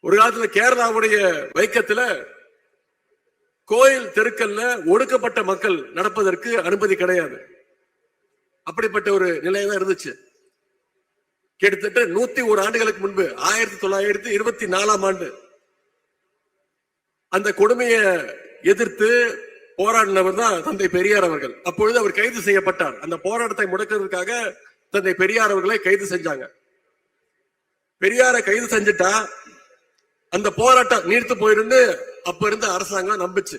ஒரு காலத்துல கேரளாவுடைய வைக்கத்துல கோயில் தெருக்கல்ல ஒடுக்கப்பட்ட மக்கள் நடப்பதற்கு அனுமதி கிடையாது. அப்படிப்பட்ட ஒரு நிலை இருந்துச்சு. கிட்டத்தட்ட நூத்தி ஒரு ஆண்டுகளுக்கு முன்பு ஆயிரத்தி தொள்ளாயிரத்தி இருபத்தி நாலாம் ஆண்டு அந்த கொடுமையை எதிர்த்து போராடினவர் தான் தந்தை பெரியார் அவர்கள். அப்பொழுது அவர் கைது செய்யப்பட்டார். அந்த போராட்டத்தை முடக்கிறதுக்காக தந்தை பெரியார் அவர்களை கைது செஞ்சாங்க. பெரியாரை கைது செஞ்சுட்டா அந்த போராட்டம் நீர்த்து போயிருந்து அப்ப இருந்த அரசாங்கம் நம்புச்சு.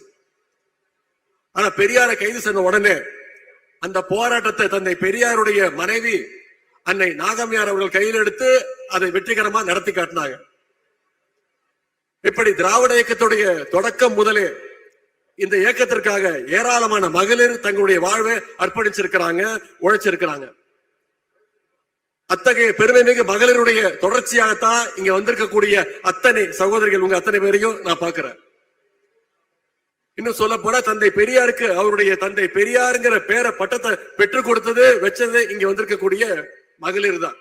ஆனா பெரியாரை கைது செஞ்ச உடனே அந்த போராட்டத்தை தந்தை பெரியாருடைய மனைவி அன்னை நாகம்யார் அவர்கள் கையில் எடுத்து அதை வெற்றிகரமா நடத்தி காட்டினாங்க. இப்படி திராவிட இயக்கத்துடைய தொடக்கம் முதலே இந்த இயக்கத்திற்காக ஏராளமான மகளிர் தங்களுடைய வாழ்வை அர்ப்பணிச்சிருக்கிறாங்க உழைச்சிருக்கிறாங்க. அத்தகைய பெருமை மிகு மகளிருடைய தொடர்ச்சியாகத்தான் இங்க வந்திருக்கக்கூடிய அத்தனை சகோதரிகள் உங்க அத்தனை பேரையும் நான் பார்க்கிறேன். இன்னும் சொல்ல போனா தந்தை பெரியாருக்கு அவருடைய தந்தை பெரியாருங்கிற பேரை பட்டத்தை பெற்றுக் கொடுத்தது வச்சது இங்க வந்திருக்கக்கூடிய மகளிர் தான்.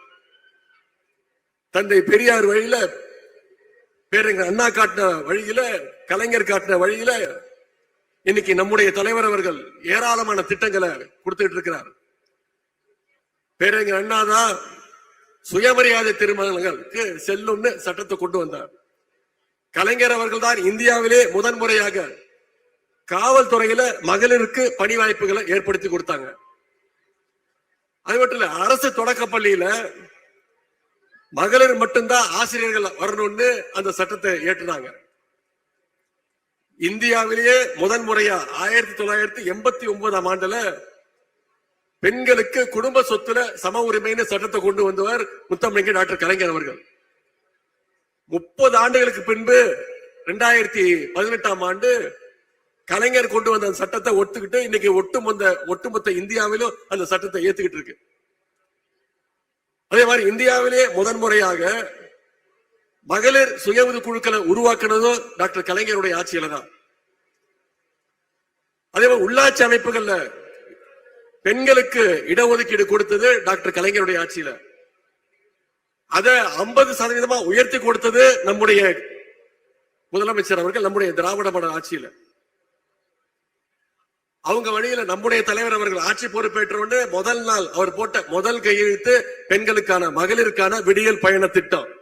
தந்தை பெரியார் வழியில பேருங்க அண்ணா காட்டின வழியில கலைஞர் காட்டின வழியில இன்னைக்கு நம்முடைய தலைவர் அவர்கள் ஏராளமான திட்டங்களை கொடுத்துட்டு இருக்கிறார். பேரறிஞர் அண்ணா தான் சுயமரியாதை திருமணங்களுக்கு செல்லும்னு சட்டத்தை கொண்டு வந்தார். கலைஞர் அவர்கள் தான் இந்தியாவிலே முதன்முறையாக காவல்துறையில மகளிருக்கு பணி வாய்ப்புகளை ஏற்படுத்தி கொடுத்தாங்க. அது மட்டும் இல்ல அரசு தொடக்க பள்ளியில மகளிர் மட்டும்தான் ஆசிரியர்கள் வரணும்னு அந்த சட்டத்தை ஏற்றுனாங்க இந்தியாவிலேயே முதன் முறையா ஆயிரத்தி தொள்ளாயிரத்தி எண்பத்தி ஒன்பதாம் ஆண்டுல பெண்களுக்கு குடும்ப சொத்துல சம உரிமைன்னு சட்டத்தை கொண்டு வந்தவர் முத்தமிழங்க டாக்டர் கலைஞர் அவர்கள். முப்பது ஆண்டுகளுக்கு பின்பு ரெண்டாயிரத்தி பதினெட்டாம் ஆண்டு கலைஞர் கொண்டு வந்த அந்த சட்டத்தை ஒத்துக்கிட்டு இன்னைக்கு ஒட்டுமொத்த ஒட்டுமொத்த இந்தியாவிலும் அந்த சட்டத்தை ஏத்துக்கிட்டு இருக்கு. அதே மாதிரி இந்தியாவிலே முதன்முறையாக மகளிர் சுய உதவி குழுக்களை உருவாக்குனதும் டாக்டர் கலைஞருடைய ஆட்சியில தான். அதே மாதிரி உள்ளாட்சி அமைப்புகள்ல பெண்களுக்கு இடஒதுக்கீடு கொடுத்தது டாக்டர் கலைஞருடைய ஆட்சியில. அத ஐம்பது சதவீதமா உயர்த்தி கொடுத்தது நம்முடைய முதலமைச்சர் அவர்கள் நம்முடைய திராவிட மட ஆட்சியில. அவங்க வழியில நம்முடைய தலைவர் அவர்கள் ஆட்சி பொறுப்பேற்ற முதல் நாள் அவர் போட்ட முதல் கையெழுத்து பெண்களுக்கான மகளிருக்கான விடியல் பயண திட்டம்.